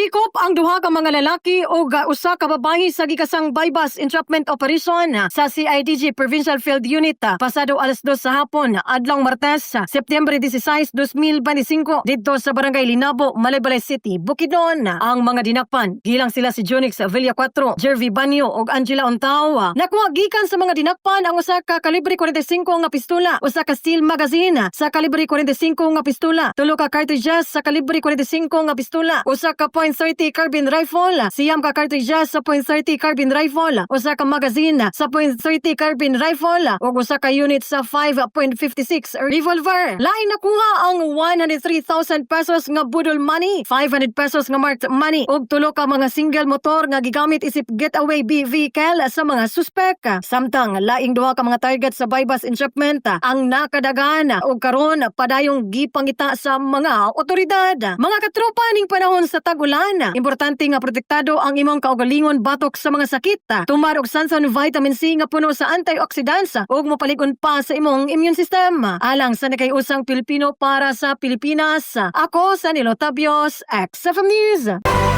Gisikop ang duha ka mga lalaki o usa ka babayi sa gikasang bypass entrapment operation sa CIDG Provincial Field Unit pasado alas 2 sa hapon adlong Martes Setyembre 16, 2025 dito sa Barangay Linabo, Malaybalay City, Bukidnon. Ang mga dinakpan gilang sila si Jonix Villa 4, Jervy Banyo ug Angela Ontawa. Nakuha gikan sa mga dinakpan ang usa ka kalibre 45 nga pistola, usa ka steel magazine sa kalibre 45 nga pistola, tulo ka cartridges sa kalibre 45 nga pistola, usa ka .30 carbine rifle, siyam ka cartridges sa .30 carbine rifle, usa ka magazine sa .30 carbine rifle, ug usa ka unit sa 5.56 revolver. Lain nakuha ang 103,000 pesos nga budol money, 500 pesos nga marked money, ug tulo ka mga single motor nga gigamit isip getaway vehicle sa mga suspek. Samtang laing duha ka mga target sa bypass entrapment ang nakadagan ug karon padayong gipangita sa mga otoridad. Mga katropa ning panahon sa tag-ulan, importante nga protektado ang imong kaugalingon batok sa mga sakit. Tumar og sansan vitamin C nga puno sa antioxidants ug mopalig-on pa sa imong immune system. Alang sa nakayusang Pilipino para sa Pilipinas. Ako sa Nilo Tabios, XFM News.